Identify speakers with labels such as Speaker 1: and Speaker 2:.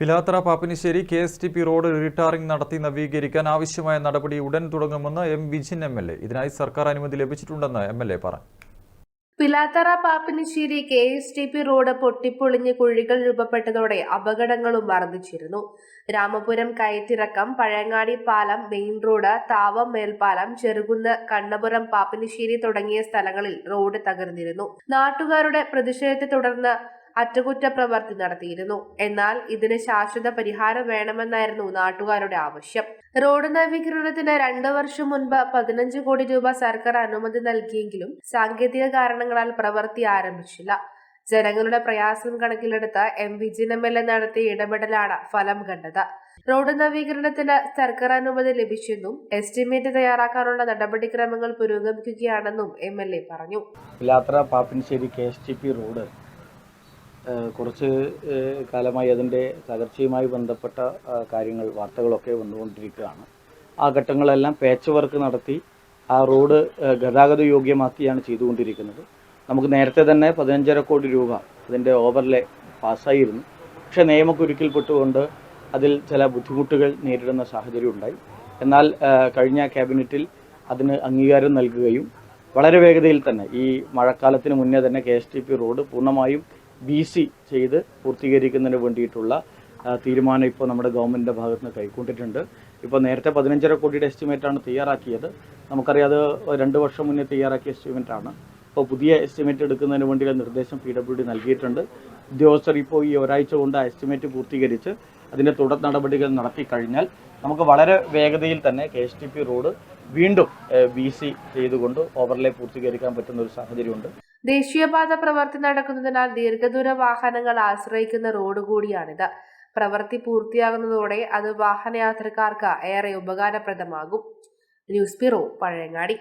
Speaker 1: Pilathara Pappinisseri K S T P road retarring നടത്തി നവീകരിക്കാൻ ആവശ്യമായ നടപടി ഉടൻ തുടങ്ങുമെന്ന് M Vijin M L A. ഇതിനായി സർക്കാർ അനുമതി ലഭിച്ചിട്ടുണ്ടെന്ന് എം എൽ എ പറഞ്ഞു.
Speaker 2: Pilathara Pappinisseri K S T P road പൊട്ടിപ്പൊളിഞ്ഞ് കുഴികൾ രൂപപ്പെട്ടതോടെ അപകടങ്ങളും വർദ്ധിച്ചിരുന്നു. രാമപുരം കയറ്റിറക്കം പഴങ്ങാടി പാലം മെയിൻ റോഡ് താവം മേൽപ്പാലം ചെറുകുന്ന് കണ്ണപുരം പാപ്പിനിശ്ശേരി തുടങ്ങിയ സ്ഥലങ്ങളിൽ റോഡ് തകർന്നിരുന്നു. നാട്ടുകാരുടെ പ്രതിഷേധത്തെ തുടർന്ന് അറ്റകുറ്റപ്രവൃത്തി നടത്തിയിരുന്നു. എന്നാൽ ഇതിന് ശാശ്വത പരിഹാരം വേണമെന്നായിരുന്നു നാട്ടുകാരുടെ ആവശ്യം. റോഡ് നവീകരണത്തിന് രണ്ടു വർഷം മുൻപ് പതിനഞ്ച് കോടി രൂപ സർക്കാർ അനുമതി നൽകിയെങ്കിലും സാങ്കേതിക കാരണങ്ങളാൽ പ്രവൃത്തി ആരംഭിച്ചില്ല. ജനങ്ങളുടെ പ്രയാസം കണക്കിലെടുത്ത് M Vijin M L A നടത്തിയ ഇടപെടലാണ് ഫലം കണ്ടത്. റോഡ് നവീകരണത്തിന് സർക്കാർ അനുമതി ലഭിച്ചെന്നും എസ്റ്റിമേറ്റ് തയ്യാറാക്കാനുള്ള നടപടിക്രമങ്ങൾ പുരോഗമിക്കുകയാണെന്നും എം എൽ എ പറഞ്ഞു.
Speaker 3: Pappinisseri K S T P road കുറച്ച് കാലമായി അതിന്റെ തകർച്ചയുമായി ബന്ധപ്പെട്ട കാര്യങ്ങൾ വാർത്തകളൊക്കെ വന്നുകൊണ്ടിരിക്കുകയാണ്. ആ ഘട്ടങ്ങളെല്ലാം പാച്ച് വർക്ക് നടത്തി ആ റോഡ് ഗതാഗത യോഗ്യമാക്കിയാണ് ചെയ്തുകൊണ്ടിരിക്കുന്നത്. നമുക്ക് നേരത്തെ തന്നെ പതിനഞ്ചര കോടി രൂപ അതിന്റെ ഓവർലേ പാസ്സായിരുന്നു. പക്ഷേ നിയമക്കുരുക്കിൽപ്പെട്ടുകൊണ്ട് അതിൽ ചില ബുദ്ധിമുട്ടുകൾ നേരിടുന്ന സാഹചര്യം ഉണ്ടായി. എന്നാൽ കഴിഞ്ഞ ക്യാബിനറ്റിൽ അതിന് അംഗീകാരം നൽകുകയും വളരെ വേഗതയിൽ തന്നെ ഈ മഴക്കാലത്തിന് മുന്നേ തന്നെ K S T P road പൂർണമായും ബി സി ചെയ്ത് പൂർത്തീകരിക്കുന്നതിന് വേണ്ടിയിട്ടുള്ള തീരുമാനം ഇപ്പോൾ നമ്മുടെ ഗവൺമെന്റിന്റെ ഭാഗത്ത് നിന്ന് കൈക്കൊണ്ടിട്ടുണ്ട്. ഇപ്പോൾ നേരത്തെ പതിനഞ്ചര കോടിയുടെ എസ്റ്റിമേറ്റാണ് തയ്യാറാക്കിയത്. നമുക്കറിയാം അത് രണ്ട് വർഷം മുന്നേ തയ്യാറാക്കിയ എസ്റ്റിമേറ്റാണ്. ഇപ്പോൾ പുതിയ എസ്റ്റിമേറ്റ് എടുക്കുന്നതിന് വേണ്ടിയുള്ള നിർദ്ദേശം പി ഡബ്ല്യു ഡി നൽകിയിട്ടുണ്ട്. ഉദ്യോഗസ്ഥർ ഇപ്പോൾ ഈ ഒരാഴ്ച കൊണ്ട് ആ എസ്റ്റിമേറ്റ് പൂർത്തീകരിച്ച് അതിന്റെ തുടർ നടപടികൾ നടത്തിക്കഴിഞ്ഞാൽ നമുക്ക് വളരെ വേഗതയിൽ തന്നെ K S T P road വീണ്ടും ബി സി ചെയ്തുകൊണ്ട് ഓവർലേ പൂർത്തീകരിക്കാൻ പറ്റുന്ന ഒരു സാഹചര്യമുണ്ട്.
Speaker 2: ദേശീയപാത പ്രവൃത്തി നടക്കുന്നതിനാൽ ദീർഘദൂര വാഹനങ്ങൾ ആശ്രയിക്കുന്ന റോഡ് കൂടിയാണിത്. പ്രവൃത്തി പൂർത്തിയാകുന്നതോടെ അത് വാഹനയാത്രക്കാർക്ക് ഏറെ ഉപകാരപ്രദമാകും. News bureau Pazhayangadi.